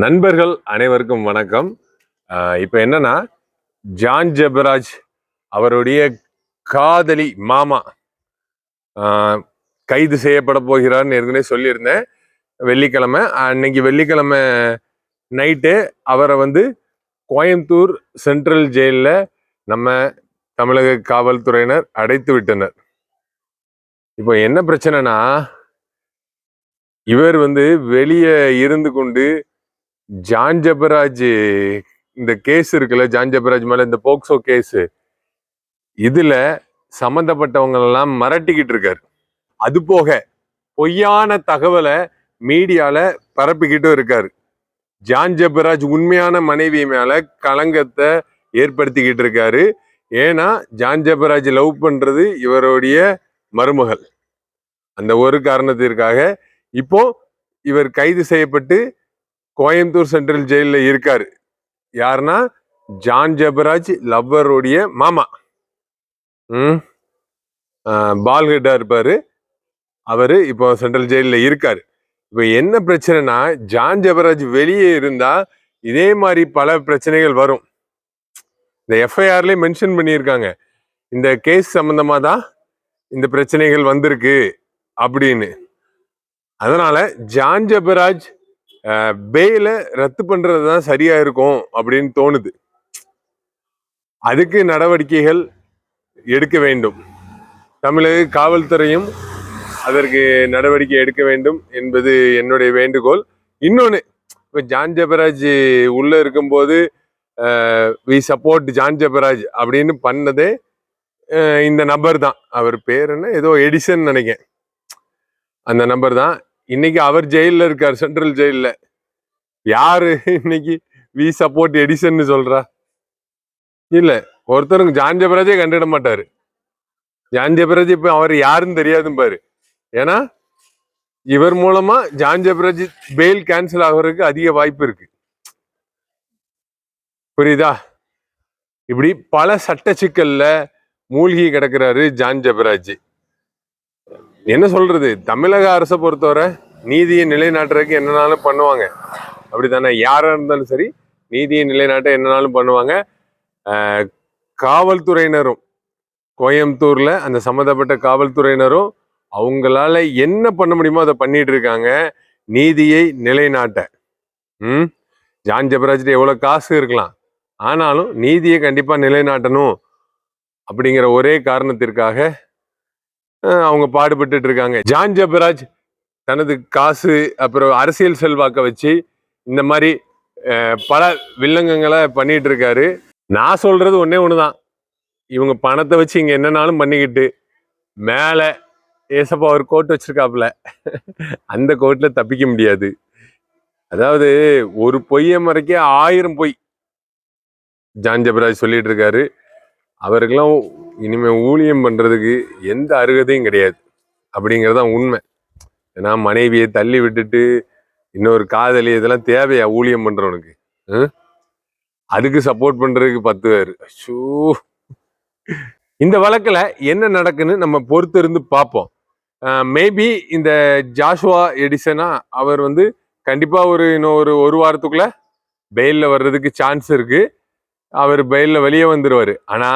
நண்பர்கள் அனைவருக்கும் வணக்கம். இப்போ என்னன்னா ஜான் ஜெபராஜ் அவருடைய காதலி மாமா ஆஹ் கைது செய்யப்பட போகிறார்னு ஏற்கனவே சொல்லியிருந்தேன். வெள்ளிக்கிழமை அன்னைக்கு வெள்ளிக்கிழமை நைட்டு அவரை வந்து கோயம்புத்தூர் சென்ட்ரல் ஜெயிலில் நம்ம தமிழக காவல்துறையினர் அடைத்து விட்டனர். இப்போ என்ன பிரச்சனைனா இவர் வந்து வெளியே இருந்து கொண்டு ஜான் ஜபராஜ் இந்த கேஸ் இருக்குல்ல ஜான் ஜபராஜ் மேல இந்த போக்சோ கேஸ் இதுல சம்பந்தப்பட்டவங்க எல்லாம் மிரட்டிக்கிட்டு இருக்காரு. அது போக பொய்யான தகவலை மீடியால பரப்பிக்கிட்டும் இருக்காரு. ஜான் ஜபராஜ் உண்மையான மனைவி மேல களங்கத்தை ஏற்படுத்திக்கிட்டு இருக்காரு. ஏன்னா ஜான் ஜபராஜ் லவ் பண்றது இவருடைய மருமகள். அந்த ஒரு காரணத்திற்காக இப்போ இவர் கைது செய்யப்பட்டு கோயம்புத்தூர் சென்ட்ரல் ஜெயிலில் இருக்காரு. யாருன்னா? ஜான் ஜபராஜ் லவ்வருடைய மாமா. ம்? பால்ஹெட்டா இருப்பார். அவர் இப்போ சென்ட்ரல் ஜெயிலில் இருக்கார். இப்போ என்ன பிரச்சனைனா ஜான் ஜபராஜ் வெளியே இருந்தால் இதே மாதிரி பல பிரச்சனைகள் வரும். இந்த எஃப்ஐஆர்லேயே மென்ஷன் பண்ணியிருக்காங்க. இந்த கேஸ் சம்மந்தமாக தான் இந்த பிரச்சனைகள் வந்திருக்கு அப்படின்னு. அதனால் ஜான் ஜபராஜ் பெயில ரத்து பண்றது தான் சரியா இருக்கும் அப்படின்னு தோணுது. அதுக்கு நடவடிக்கைகள் எடுக்க வேண்டும். தமிழக காவல்துறையும் அதற்கு நடவடிக்கை எடுக்க வேண்டும் என்பது என்னுடைய வேண்டுகோள். இன்னொன்று இப்போ ஜான் ஜபராஜ் உள்ளே இருக்கும்போது வி சப்போர்ட் ஜான் ஜபராஜ் அப்படின்னு பண்ணதே இந்த நபர் தான். அவர் பேர் என்ன? ஏதோ எடிசன் நினைக்கிறேன். அந்த நம்பர் தான். இன்னைக்கு அவர் ஜெயிலில் இருக்கார் சென்ட்ரல் ஜெயிலில். யாரு இன்னைக்கு வி சப்போர்ட் எடிசன்னு சொல்றா? இல்ல ஒருத்தருங்க ஜான் ஜபராஜே கண்டுட மாட்டாரு. ஜான் ஜபராஜ் இப்போ அவர் யாருன்னு தெரியாதும் பாரு. ஏன்னா இவர் மூலமா ஜான் ஜபராஜ் பெயில் கேன்சல் ஆகுறதுக்கு அதிக வாய்ப்பு இருக்கு. புரியுதா? இப்படி பல சட்ட சிக்கல்ல மூழ்கி கிடக்குறாரு ஜான் ஜபராஜ் என்ன சொல்றது? தமிழக அரசை பொறுத்தவரை நீதியை நிலைநாட்டுறதுக்கு என்னனாலும் பண்ணுவாங்க. அப்படித்தானே? யாராக இருந்தாலும் சரி நீதியை நிலைநாட்ட என்னனாலும் பண்ணுவாங்க. காவல்துறையினரும் கோயம்புத்தூரில் அந்த சம்மந்தப்பட்ட காவல்துறையினரும் அவங்களால என்ன பண்ண முடியுமோ அதை பண்ணிட்டு இருக்காங்க. நீதியை நிலைநாட்ட. ம்? ஜான் ஜபராஜ்ட்டு எவ்வளோ காசு இருக்கலாம். ஆனாலும் நீதியை கண்டிப்பாக நிலைநாட்டணும். அப்படிங்கிற ஒரே காரணத்திற்காக அவங்க பாடுபட்டு இருக்காங்க. ஜான் ஜபராஜ் தனது காசு அப்புறம் அரசியல் செல்வாக்கை வச்சு இந்த மாதிரி பல வில்லங்கங்களை பண்ணிட்டு இருக்காரு நான் சொல்றது ஒன்னே தான் இவங்க பணத்தை வச்சு இங்கே என்னனாலும் பண்ணிக்கிட்டு மேலே ஏசப்பா ஒரு கோட் வச்சிருக்காப்புல. அந்த கோட்டில் தப்பிக்க முடியாது. அதாவது ஒரு பொய்யை மறைக்க ஆயிரம் பொய் ஜான் ஜபராஜ் சொல்லிட்டு இருக்காரு அவருக்கெல்லாம் இனிமேல் ஊழியம் பண்ணுறதுக்கு எந்த அருகதையும் கிடையாது. அப்படிங்கிறதான் உண்மை. ஏன்னா மனைவியை தள்ளி விட்டுட்டு இன்னொரு காதலி இதெல்லாம் தேவையா? ஊழியம் பண்றவனுக்கு. அதுக்கு சப்போர்ட் பண்றதுக்கு பத்து பேர். ஷூ இந்த வழக்குல என்ன நடக்குன்னு நம்ம பொறுத்திருந்து பார்ப்போம். மேபி இந்த ஜாஷுவா எடிசனா அவர் வந்து கண்டிப்பா ஒரு இன்னும் ஒரு ஒரு வாரத்துக்குள்ள பெயிலில் வர்றதுக்கு சான்ஸ் இருக்கு. அவர் பெயிலில் வெளியே வந்துருவாரு. ஆனா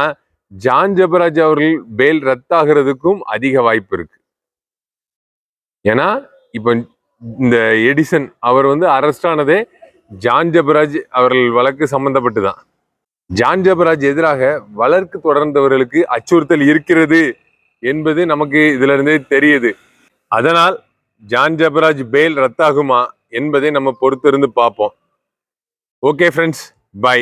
ஜான் ஜபராஜ் அவர்கள் பெயில் ரத்தாகிறதுக்கும் அதிக வாய்ப்பு இருக்கு. ஏன்னா இப்போ இந்த எடிசன் அவர் வந்து அரெஸ்ட் ஆனதே ஜான் ஜபராஜ் அவர்கள் வழக்கு சம்பந்தப்பட்டு தான் ஜான் ஜபராஜ் எதிராக வழக்கு தொடர்ந்தவர்களுக்கு அச்சுறுத்தல் இருக்கிறது என்பது நமக்கு இதுல இருந்தே தெரியுது. அதனால் ஜான் ஜபராஜ் பெயில் ரத்தாகுமா என்பதை நம்ம பொறுத்திருந்து பார்ப்போம். Okay friends by